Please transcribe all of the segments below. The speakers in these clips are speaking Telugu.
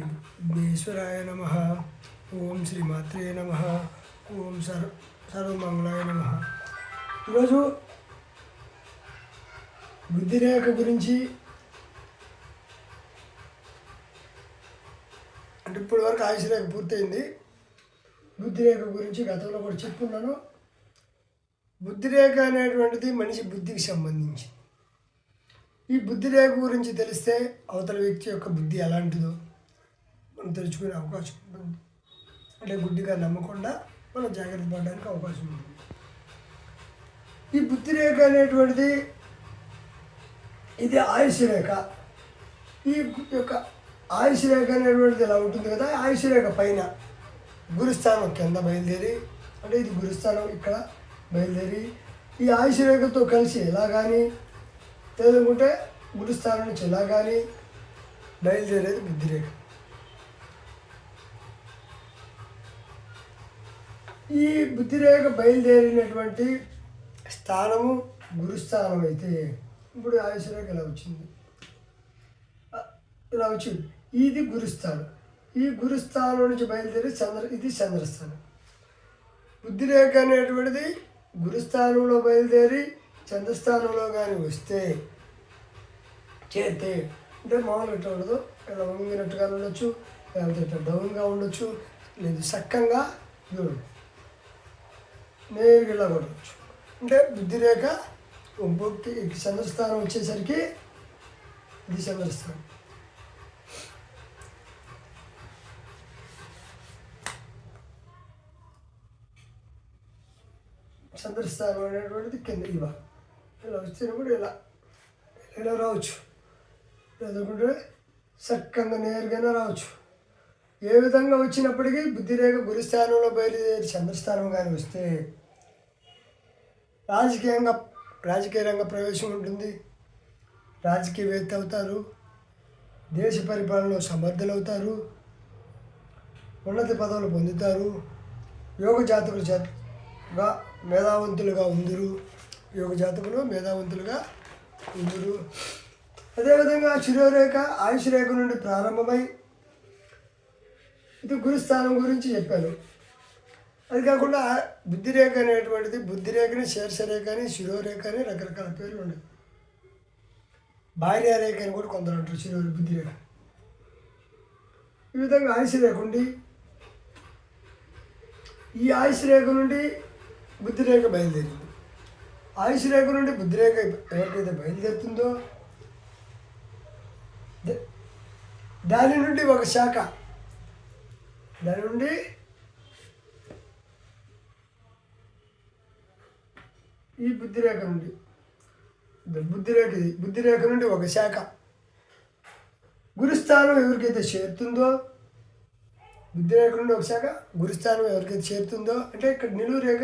విఘ్నేశ్వరాయ నమ. ఓం శ్రీ మాత్రే నమ. ఓం సర్వ సర్వమంగళాయ నమ. ఈరోజు బుద్ధిరేఖ గురించి అంటే ఇప్పటి వరకు పూర్తయింది. బుద్ధిరేఖ గురించి గతంలో కూడా చెప్పున్నాను. బుద్ధిరేఖ అనేటువంటిది మనిషి బుద్ధికి సంబంధించి. ఈ బుద్ధిరేఖ గురించి తెలిస్తే అవతల వ్యక్తి యొక్క బుద్ధి ఎలాంటిదో మనం అవకాశం ఉంటుంది. అంటే గుడ్డిగా నమ్మకుండా మనం జాగ్రత్త పడడానికి అవకాశం ఉంటుంది. ఈ బుద్ధిరేఖ అనేటువంటిది ఇది ఆయుష్ రేఖ. ఈ యొక్క ఆయుష్ రేఖ అనేటువంటిది ఇలా ఉంటుంది కదా ఆయుష్ రేఖ పైన గురుస్థానం కింద బయలుదేరి అంటే ఇది గురుస్థానం ఇక్కడ బయలుదేరి ఈ ఆయుష్ రేఖతో కలిసి ఇలా కానీ లేదనుకుంటే గురుస్థానం నుంచి ఇలా కానీ బయలుదేరేది బుద్ధిరేఖ ఈ బుద్ధిరేఖ బయలుదేరినటువంటి స్థానము గురుస్థానం అయితే ఇప్పుడు ఆయుషరేఖ ఇలా వచ్చింది? ఇలా వచ్చింది? ఇది గురుస్థానం. ఈ గురుస్థానం నుంచి బయలుదేరి చంద్ర ఇది చంద్రస్థానం. బుద్ధిరేఖ అనేటువంటిది గురుస్థానంలో బయలుదేరి చంద్రస్థానంలో కానీ వస్తే చేస్తే అంటే మామూలుగా ఎట్లా ఉండదు? ఇలా వంగినట్టుగా ఉండొచ్చు లేకపోతే ఇట్లా డౌన్గా ఉండొచ్చు లేదు సక్కంగా చూడండి నేరుగా ఇలా అంటే బుద్ధిరేఖ ఒక్కొక్క చంద్రస్థానం వచ్చేసరికి ఇది చంద్రస్థానం చంద్రస్థానం అనేటువంటిది కింద ఈ భాగం. ఇలా వచ్చినప్పుడు ఇలా ఇలా రావచ్చు. లేదంటే చక్కగా నేరుగానే రావచ్చు. ఏ విధంగా వచ్చినప్పటికీ బుద్ధిరేఖ గురుస్థానంలో బయలుదేరి చంద్రస్థానం కానీ వస్తే రాజకీయంగా రాజకీయ రంగ ప్రవేశం ఉంటుంది. రాజకీయవేత్త అవుతారు. దేశ పరిపాలనలో సమర్థులు అవుతారు ఉన్నత పదవులు పొందుతారు. యోగ జాతకులు చేతగా మేధావంతులుగా ఉందరు. యోగ జాతకులు మేధావంతులుగా ఉందరు. అదేవిధంగా శిరోరేఖ ఆయుష్ రేఖ నుండి ప్రారంభమై ఇది గురుస్థానం గురించి చెప్పాను అది కాకుండా బుద్ధిరేఖ అనేటువంటిది బుద్ధిరేఖని శీర్షరేఖ అని శిరోరేఖ అని రకరకాల పేర్లు ఉన్నాయి భార్య రేఖ అని కూడా కొందరు అంటారు శిరో బుద్ధిరేఖ. ఈ విధంగా ఆయుష్ రేఖ ఉండి ఈ ఆయుష్ రేఖ నుండి బుద్ధిరేఖ బయలుదేరింది. ఆయుష్ రేఖ నుండి బుద్ధిరేఖ ఎవరికైతే బయలుదేరుతుందో ద- దాని నుండి ఒక శాఖ. దాని నుండి ఈ బుద్ధిరేఖ నుండి. ఇది బుద్ధిరేఖ ఇది బుద్ధిరేఖ నుండి ఒక శాఖ. గురుస్థానం ఎవరికైతే చేరుతుందో బుద్ధిరేఖ నుండి ఒక శాఖ గురుస్థానం ఎవరికైతే చేరుతుందో అంటే ఇక్కడ నిలువు రేఖ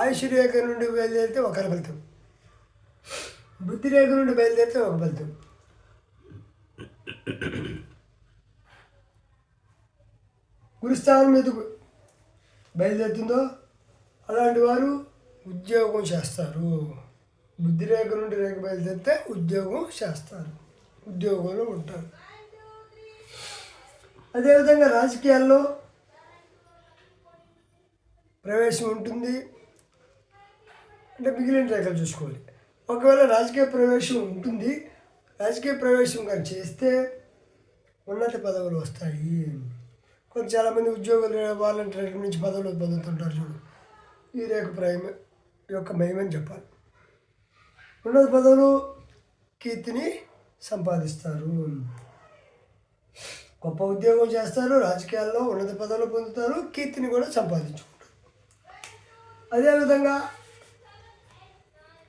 ఆయుష్ రేఖ నుండి బయలుదేరితే ఒక ఫలితం. బుద్ధి రేఖ నుండి బయలుదేరితే ఒక ఫలితం. గురుస్థానం ఎందుకు బయలుదేరుతుందో అలాంటి వారు ఉద్యోగం చేస్తారు. బుద్ధి రేఖ నుండి రేఖ బయలుదేరితే ఉద్యోగం చేస్తారు. ఉద్యోగంలో ఉంటారు. అదేవిధంగా రాజకీయాల్లో ప్రవేశం ఉంటుంది. అంటే మిగిలిన రేఖలు చూసుకోవాలి. ఒకవేళ రాజకీయ ప్రవేశం ఉంటుంది. రాజకీయ ప్రవేశం కానీ చేస్తే ఉన్నత పదవులు వస్తాయి. కొంత చాలామంది ఉద్యోగులు వాలంటీర్ నుంచి పదవులు పొందుతుంటారు చూడు. ఈ రేఖ ప్రేమ యొక్క మహిమని చెప్పాలి. ఉన్నత పదవులు కీర్తిని సంపాదిస్తారు. గొప్ప ఉద్యోగం చేస్తారు రాజకీయాల్లో ఉన్నత పదవులు పొందుతారు కీర్తిని కూడా సంపాదించుకుంటారు. అదేవిధంగా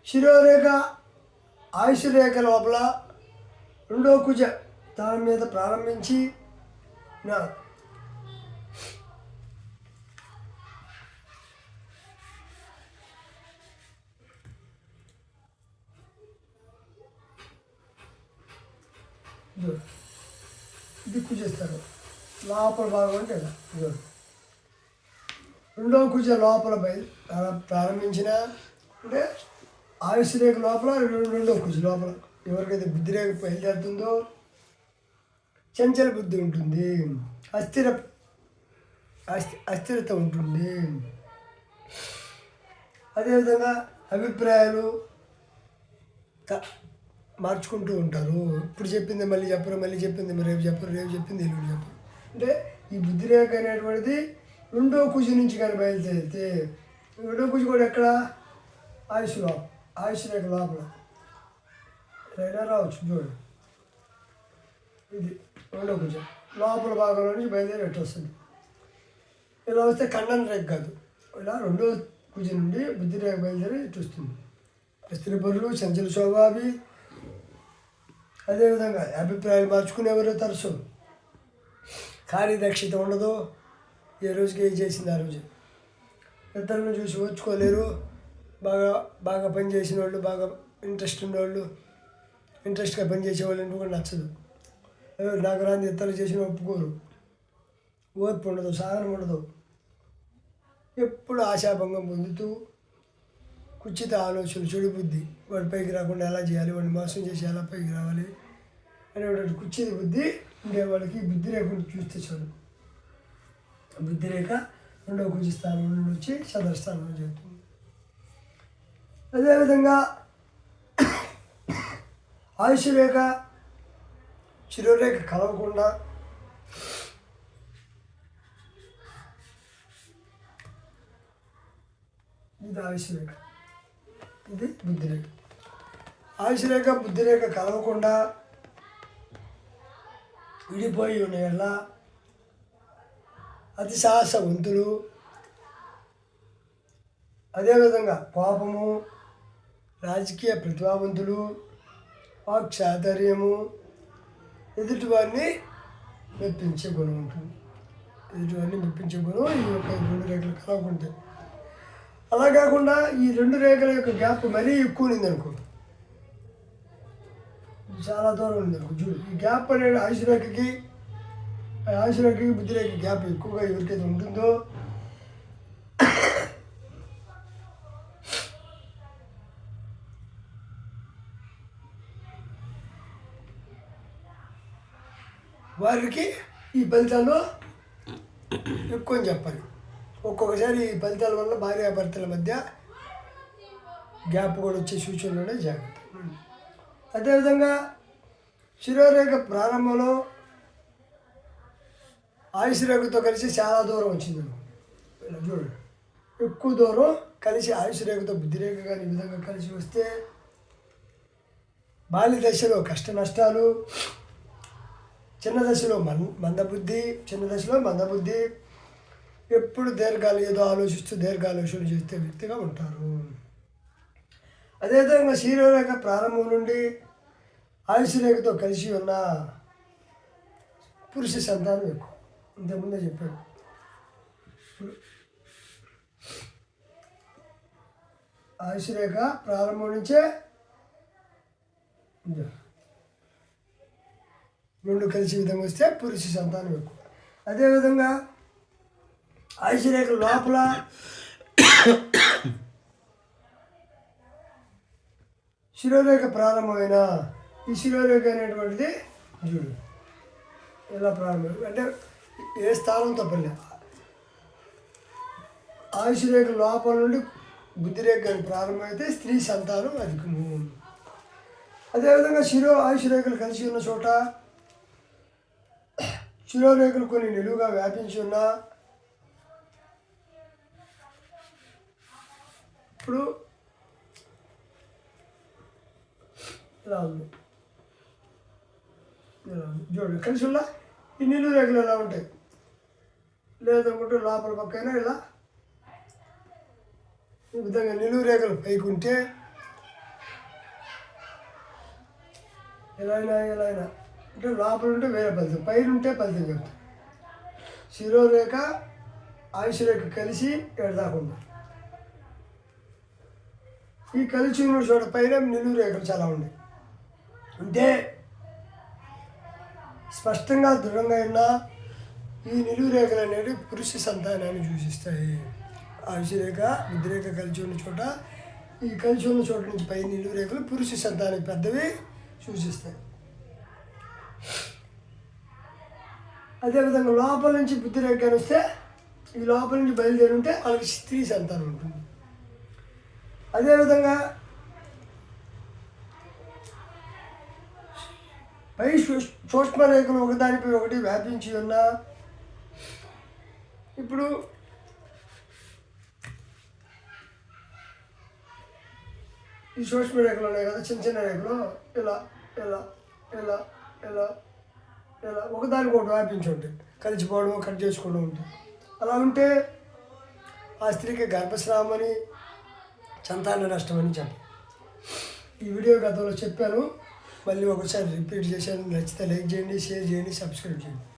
శిరోరేఖ ఆయుష్ రేఖ లోపల రెండో కుజ దాని మీద ప్రారంభించి నా ఇదిగో. దిక్కు చేస్తారు. లోపల భాగం అంటే ఇలా. ఇదిగో. రెండవ కుజ లోపల బయలు ప్రారంభించిన అంటే ఆయుష్ రేఖ లోపల రెండవ కుజ లోపల. ఎవరికైతే బుద్ధి రేఖ బయలుదేరుతుందో చంచల బుద్ధి ఉంటుంది. అస్థిర అస్థి అస్థిరత ఉంటుంది. అదేవిధంగా అభిప్రాయాలు త- మార్చుకుంటూ ఉంటారు. ఇప్పుడు చెప్పింది మళ్ళీ చెప్పరు మళ్ళీ చెప్పింది రేపు చెప్పరు రేపు చెప్పింది ఎల్లుండి చెప్పరు. అంటే ఈ బుద్ధిరేఖ అనేటువంటిది రెండో కుజి నుంచి కానీ బయలుదేరితే రెండో కుజి కూడా ఎక్కడ? ఆయుష్ లోపల ఆయుష్ రేఖ లోపల. రైనా రావచ్చు చూడు. ఇది రెండో కుజ. లోపల భాగంలో నుంచి బయలుదేరి ఎట్టు వస్తుంది. ఇలా వస్తే ఖండన రేఖ కాదు. ఇలా రెండో కుజ నుండి బుద్ధి రేఖ బయలుదేరి ఇటు వస్తుంది. స్త్రీ పనులు చంచల స్వభావి అదేవిధంగా అభిప్రాయాలు మార్చుకునేవారు తరచు. కార్యదక్షత ఉండదు. ఏ రోజుకి ఏం చేసింది ఆ రోజు? ఇతరులను చూసి ఓర్చుకోలేరు. బాగా బాగా పని చేసిన వాళ్ళు బాగా ఇంట్రెస్ట్ ఉన్నవాళ్ళు ఇంట్రెస్ట్గా పని చేసేవాళ్ళు కూడా నచ్చదు. ఏ, నాకు ఇతరులు చేసిన ఒప్పుకోరు. ఓర్పు ఉండదు సహనం ఉండదు. ఎప్పుడు ఆశాభంగం పొందుతూ ఉచిత ఆలోచన చెడు బుద్ధి. వాడి పైకి రాకుండా ఎలా చేయాలి? వాడిని మోసం చేసి ఎలా పైకి రావాలి? అనేటువంటి కుచ్చిత బుద్ధి ఉండే వాళ్ళకి బుద్ధి రేఖను చూస్తే చాలు. బుద్ధి రేఖ రెండవ కుచి స్థానం నుండి వచ్చి చదర స్థానంలో జరుగుతుంది అదేవిధంగా ఆయుష్ రేఖ చిరురేఖ కలవకుండా ఇది ఆయుష్ రేఖ. ఇది బుద్ధిరేఖ. రేఖ బుద్ధిరేఖ కలవకుండా విడిపోయి ఉన్న అతి సాహసవంతులు అదేవిధంగా కోపము రాజకీయ ప్రతిభావంతులు వాక్చాతుర్యము ఎదుటివారిని మెప్పించే గుణం ఉంటుంది. ఎదుటివారిని మెప్పించే గుణం ఈ యొక్క రెండు రేఖలు కలవకుంటాయి అలా కాకుండా ఈ రెండు రేఖల యొక్క గ్యాప్ మరీ ఎక్కువ ఉంది అనుకో. చాలా దూరం ఉంది అనుకో చూడు. ఈ గ్యాప్ అనేది ఆయుష్ రేఖకి ఆ ఆయుష్ రేఖకి బుద్ధి రేఖ గ్యాప్ ఎక్కువగా ఎవరికైతే ఉంటుందో వారికి ఈ ఫలితాల్లో ఎక్కువ అని చెప్పాలి. ఒక్కొక్కసారి ఈ ఫలితాల వల్ల భార్యాభర్తల మధ్య గ్యాప్ కూడా వచ్చే సూచనలు ఉన్నాయి జాగ్రత్త అదేవిధంగా శిరోరేఖ ప్రారంభంలో ఆయుష్ రేఖతో కలిసి చాలా దూరం వచ్చింది ఇలా చూడండి ఎక్కువ దూరం కలిసి ఆయుష్ రేఖతో బుద్ధి రేఖ కానీ ఈ విధంగా కలిసి వస్తే బాల్య దశలో కష్ట నష్టాలు చిన్న దశలో మన్ మందబుద్ధి చిన్న దశలో మందబుద్ధి ఎప్పుడు దీర్ఘాలు ఏదో ఆలోచిస్తూ దీర్ఘాలోచన చేసే వ్యక్తిగా ఉంటారు. అదేవిధంగా శరీరరేఖ ప్రారంభం నుండి ఆయుష్ రేఖతో కలిసి ఉన్న పురుష సంతానం ఎక్కువ. ఇంతకుముందే చెప్పాడు ఆయుష్ రేఖ ప్రారంభం నుంచే రెండు కలిసి విధంగా వస్తే పురుష సంతానం ఎక్కువ. అదేవిధంగా ఆయుష్ లోపల శిరోరేఖ ప్రారంభమైన ఈ శిరోరేఖ అనేటువంటిది చూడు. ఎలా ప్రారంభం? అంటే ఏ స్థానం తప్పలే. ఆయుషరేఖ లోపల నుండి బుద్ధిరేఖ కానీ ప్రారంభమైతే స్త్రీ సంతానం అధికము. అదేవిధంగా శిరో ఆయుషరేఖలు కలిసి ఉన్న చోట శిరోరేఖలు కొన్ని నిలువుగా వ్యాపించి ఉన్నా ఇప్పుడు ఇలా ఉంది ఇలా ఉంది చూడండి కలిసి ఉన్నా ఈ నిలువు రేఖలు ఎలా ఉంటాయి? లేదనుకుంటే లోపల పక్కన ఇలా ఈ విధంగా నిలువు రేఖలు పైకి ఉంటే ఎలా అయినా ఎలా అయినా అంటే లోపల ఉంటే వేరే ఫలితం పైన ఉంటే ఫలితం చెప్తాం. శిరోరేఖ ఆయుష్ రేఖ కలిసి ఎడదాకుండా ఈ కలిసి ఉన్న చోట పైన నిలువు రేఖలు చాలా ఉన్నాయి. అంటే స్పష్టంగా దృఢంగా ఉన్న ఈ నిలువు రేఖలు అనేవి పురుష సంతానాన్ని సూచిస్తాయి. ఆయుష్ రేఖ రేఖ కలిసి ఉన్న చోట ఈ కలిసి ఉన్న చోట నుంచి పై నిలువు రేఖలు పురుష సంతానం పెద్దవి సూచిస్తాయి. అదేవిధంగా లోపల నుంచి బుద్ధిరేఖ వస్తే ఈ లోపల నుంచి బయలుదేరి ఉంటే వాళ్ళకి స్త్రీ సంతానం ఉంటుంది. అదేవిధంగా పై సూక్ష్మ రేఖలు ఒకదానిపై ఒకటి వ్యాపించి ఉన్న ఇప్పుడు ఈ సూక్ష్మ రేఖలు ఉన్నాయి కదా చిన్న చిన్న రేఖలు ఇలా ఇలా ఇలా ఇలా ఇలా ఒకదానికి ఒకటి వ్యాపించి ఉంటాయి. కలిసిపోవడం కట్ చేసుకోవడం ఉంటాయి. అలా ఉంటే ఆ స్త్రీకి గర్భస్రావం అని సంతాన నష్టం అని చెప్పి. ఈ వీడియో గతంలో చెప్పాను. మళ్ళీ ఒకసారి రిపీట్ చేశాను. నచ్చితే లైక్ చేయండి షేర్ చేయండి సబ్స్క్రైబ్ చేయండి.